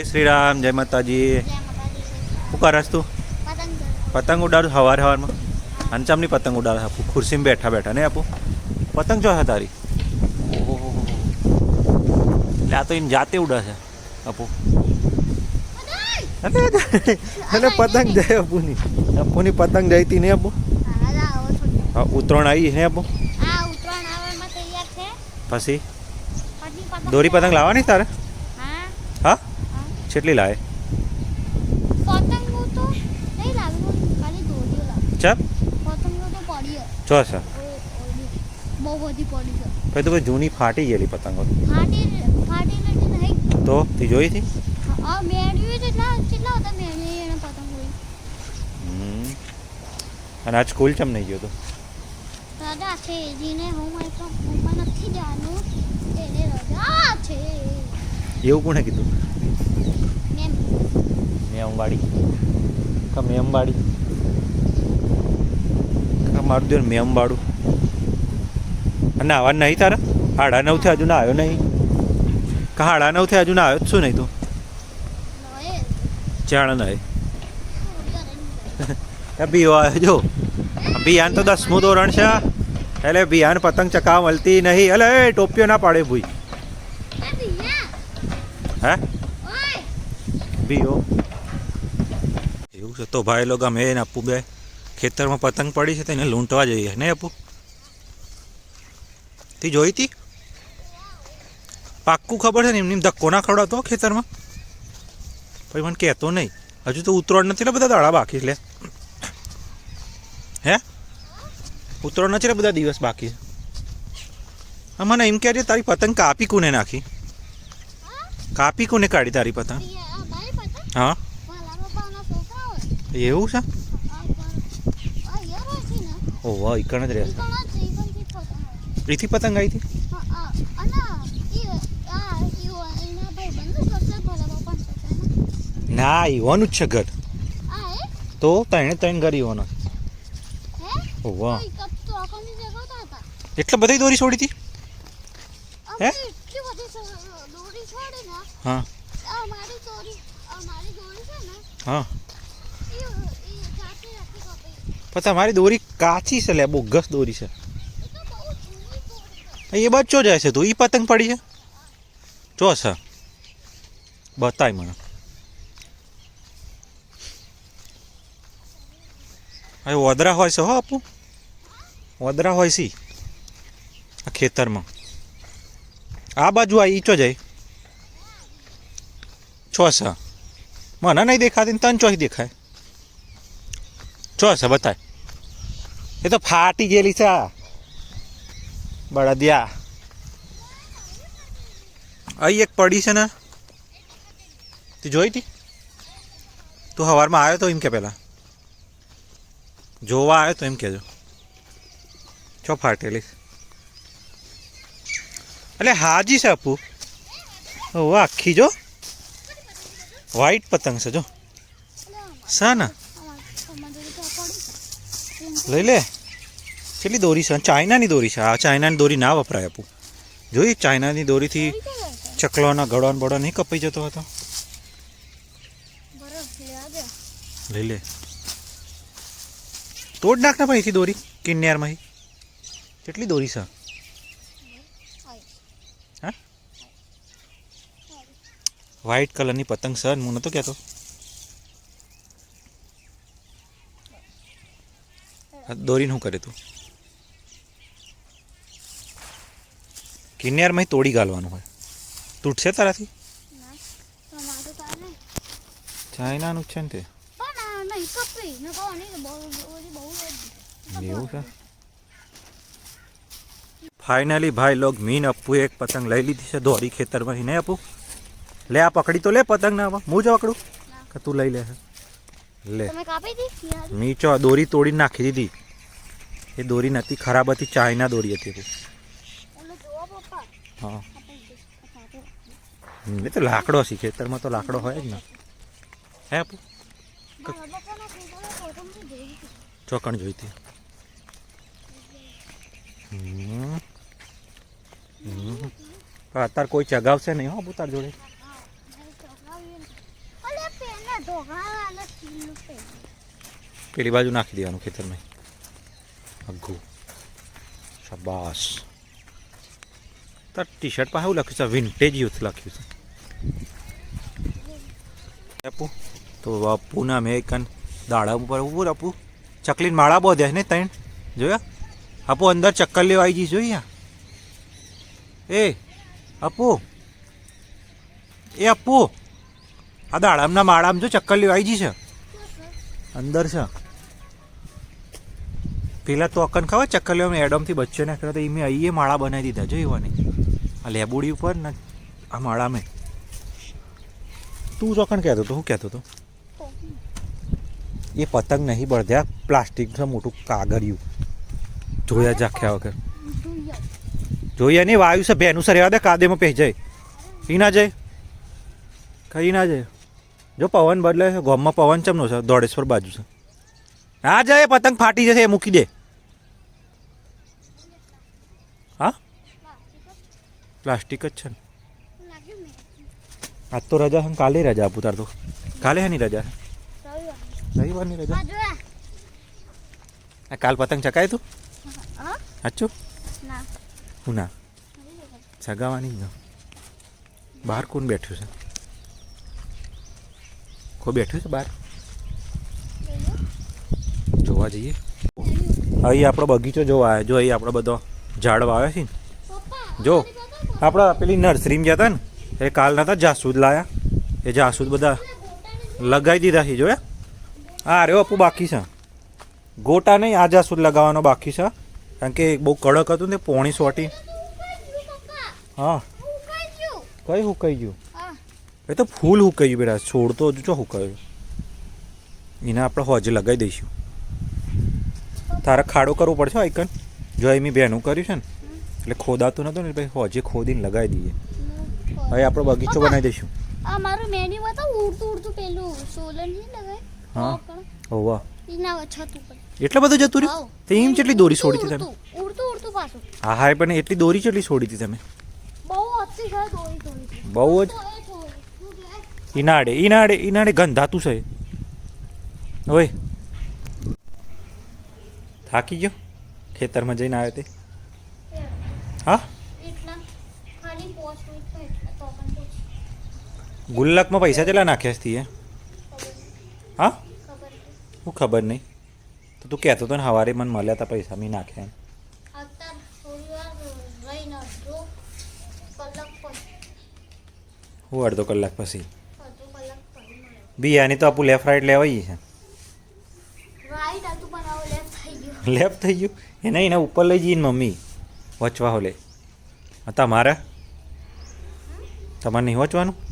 જય શ્રી રામ જય માતાજી. હું શું કરસ તું? પતંગ ઉડાડું. સવાર સવારમાં અંચામની પતંગ ઉડાડે આપું. ખુરશીમાં બેઠા બેઠા ને આપું? પતંગ જો તારી? ઓહો. એટલે આ તો એને જાતે ઉડાશે આપું. અને પતંગ જાય અપુની અપુની પતંગ જઈતી ને અપુ હા ઉત્તરાયણ આવી ને છે પછી? દોરી પતંગ લાવવાની તારે. કેટલી લાવે પડી છે. ઓલી બહુ બધી પડી છે. તો જૂની ફાટી ગયેલી પતંગો. ફાટી ફાટી નથી નહીં. તો? તે જોઈ હતી? આ મેળવી જેટલા કેટલા હતા મેળવી એને પતંગ? હોય. અને આજ સ્કૂલ ચમ નહીં ગયો તો? રજા છે જેને હોમ હોમમાં નથી જવાનું એને રજા છે. એવું કોણે કીધું? મેમવાડી કા મેમવાડી કા મારું દેર મેમવાડું અને આવા નહીં તારા? હાડા નવથી હજુ ના આવ્યો નહીં. કા હાડા નવથી હજુ ના આવ્યો? જ શું નહીં તું? જાણ નહીં આવ્યો જો. બિયાન તો દસમું ધોરણ છે એટલે બિયાન પતંગ ચકાવ મળતી નહીં. એટલે ટોપીઓ ના પાડે ભૂઈ. હે? બીઓ એવું છે તો ભાઈ લોકો મેં એને આપું બે. ખેતરમાં પતંગ પડી છે તેને લૂંટવા જઈએ. નહીં આપું? તે જોઈ તી? પાક્કું ખબર છે ને એમની ધક્કો ના ખવડાવતો ખેતરમાં? પછી મને કહેતો નહીં. હજુ તો ઉતરોડ નથી ને બધા દાડા બાકી લે. હે? ઉતરોડ નથી ને બધા દિવસ બાકી મને એમ કહેજે તારી પતંગ કાપી કોને નાખી? કાપી કોને કાઢી તારી પતંગ? હા એવું છે ઓહો ઈકણ જ રહેશે પ્રીતિ પતંગ આવી હતી ના ઈવાનું જ છે ઘર તો ત્રણે ત્રણ ઘર ઈવાનો ઓહો એટલે બધી દોરી છોડી હતી હે? હા હા. પણ તમારી દોરી કાચી છે લે બોગસ દોરી છે. એ બચ્ચો જાય છે તું એ પતંગ પડી છે? જો છે. બતાય મને. હવે ઓદરા હોય છે હો આપુ. ઓદરા હોય સી આ ખેતરમાં. આ બાજુ આ ઈચો જાય. છો છે. મને નહીં દેખાતી ને તને ચોઈ દેખાય ચો છે બતાય એ તો ફાટી ગયેલી છે બળદિયા અહીં એક પડી છે ને તું જોઈ હતી તું સવારમાં આવ્યો તો એમ કે પહેલાં જોવા આવ્યો તો એમ કહેજો છો ફાટેલી એટલે હાજી છે અપુ ઓ આખી જો વ્હાઈટ પતંગ છે, જો. શાના? લઈ લે. કેટલી દોરી છે? ચાઇનાની દોરી છે. આ ચાઇનાની દોરી ના વપરાય આપું. જોઈ ચાઇનાની દોરીથી ચકલોના ગળવાન બળો નહીં કપાઈ જતો હતો. લઈ લે. તોડ નાખ ને અહીંથી દોરી કિન્યારમાં કેટલી દોરી છે? હા? વ્હાઈટ કલરની પતંગ ને હું નતો કહેતો. દોરીને શું કરે તું? કિન્યારમાં તોડી ગાલવાનું હોય. તૂટશે તારાથી? ચાઇનાનું છે ને તે. એવું છે? ફાઇનલી ભાઈ, લોગ મીન અપ્પુ એક પતંગ લઈ લીધી છે. દોરી ખેતરમાંથી નહીં આપું? લે આ પકડી તો લે પતંગ ના હું જ પકડું. કે તું લઈ લે લે. નીચો દોરી તોડી નાખી દીધી. એ દોરી નથી ખરાબ હતી ચાઇના દોરી હતી હા. એ તો લાકડો છે ખેતરમાં તો લાકડો હોય જ ને. હે આપું? ચોકણ જોઈતી. અત્યારે કોઈ ચગાવશે નહીં હો તાર જોડે હા મારે ચોકડાવી ના ઢોકળા વાળા સ્ટીલનું પેલું. બાજુ નાખી દેવાનું ખેતરમાં અઘું. શાબાશ. તાર ટી શર્ટ પાસે એવું લખ્યું છે વિન્ટેજ યુથ લખ્યું છે. આપુ તો બાપુના મેં કન દાડા ઉપર ઉપર આપુ ચકલીન માળા બહુ છે ને તૈણ જોયા? આપો અંદર ચક્કર લેવા આવી જઈશ, જોઈ એ આપુ એ આપુ આ દાડામના માળામાં જો ચક્કર લેવા આવી છે અંદર છે. પેલા તો અકન ખબર ચક્કર લેવા એડમથી બચ્ચો નાખ્યો તો એમે અહીંયા માળા બનાવી દીધા જો એવાની આ લેબુડી ઉપર ને આ માળા મેં તું ચોકન કહેતો તો શું કહેતો હતો એ પતંગ નહીં બળદ્યા પ્લાસ્ટિક છે મોટું કાગળિયું. જોયા જ આખ્યા વગર. જોઈએ. નહીં, વાયુ છે, ભેનું સર રહેવા દે, કાદેમાં પહે ઈ ના જાય. કઈ ના જાય. જો પવન બદલે છે ગોમમાં પવન ચમનો છે દોડેશ્વર બાજુ છે. હા જાય પતંગ ફાટી જશે એ મૂકી દે. હા? પ્લાસ્ટિક જ છે ને. આજ તો રજા છે કાલે રજા આપું તાર તો. કાલે હે ની રજા? રવિવાર. રવિવારની રજા. આ કાલ પતંગ ચકાય તું? હા? સાચું? હું ના? સગાવાની જ બહાર કોણ બેઠું છે? કોઈ બેઠું છે બહાર? જોવા જઈએ. અહીં આપણો બગીચો જોવા આવ્યો. જો અહીં આપણો બધો ઝાડ વાવ્યા છે ને. જો. આપણા પેલી નર્સરીમાં ગયા હતા ને. એ કાલ નતા જાસૂદ લાયા. એ જાસૂદ બધા લગાવી દીધા છે જોયા? હા અરે આપું બાકી છે. ગોટા નહીં આ જાસૂદ લગાવવાનો બાકી છે. કારણ કે બહુ કડક હતું ને પોણી સોટી. હા. કઈ હુકાઈ ગયું. એ તો ફૂલ હુકાઈ ગયું બેટા. છોડ તો હજુ ચો હુકાયું? એને આપણે હોજે લગાવી દઈશું. તારે ખાડો કરવો પડશે આઈકન જો એમી બેનું કર્યું છે ને એટલે ખોદાતું નતું ને ભાઈ હોજે ખોદીને લગાવી દઈએ. હવે આપણો બગીચો બનાવી દઈશું. આ મારું મેન્યુ બતાવ ઉડતું ઉડતું પેલું સોલર નહીં લગાય હા. ઓવા એના છત ઉપર. એટલે બધું જતું રહ્યું? તે એમ કેટલી દોરી છોડી હતી તમે ઉડતું ઉડતું પાછું. હા હા પણ એટલી દોરી કેટલી છોડી હતી તમે. બહુ અતિ છે દોરી દોરી બહુ જ. ઈનાડે ઈનાડે ઈનાડે ગંધાતું છે. ઓય થાકી ગયો? ખેતરમાં જઈને આવ્યો તે. હા? ગુલ્લકમાં પૈસા કેટલા નાખ્યા છે હા? હું ખબર નહીં. તો તું કહેતો હતો ને સવારે મને મળ્યા હતા પૈસા, મેં નાખ્યા એમ. હું અડધો કલાક પછી અડધો કલાક પછી મળે બિયાની તો આપું લેફ્ટ રાઈટ લેવાઈ છે. લેફ્ટ થઈ ગયું. એ નહીં એને ઉપર લઈ જઈને મમ્મી. વચવા હોલે તમારે? તમારે નહીં વચવાનું?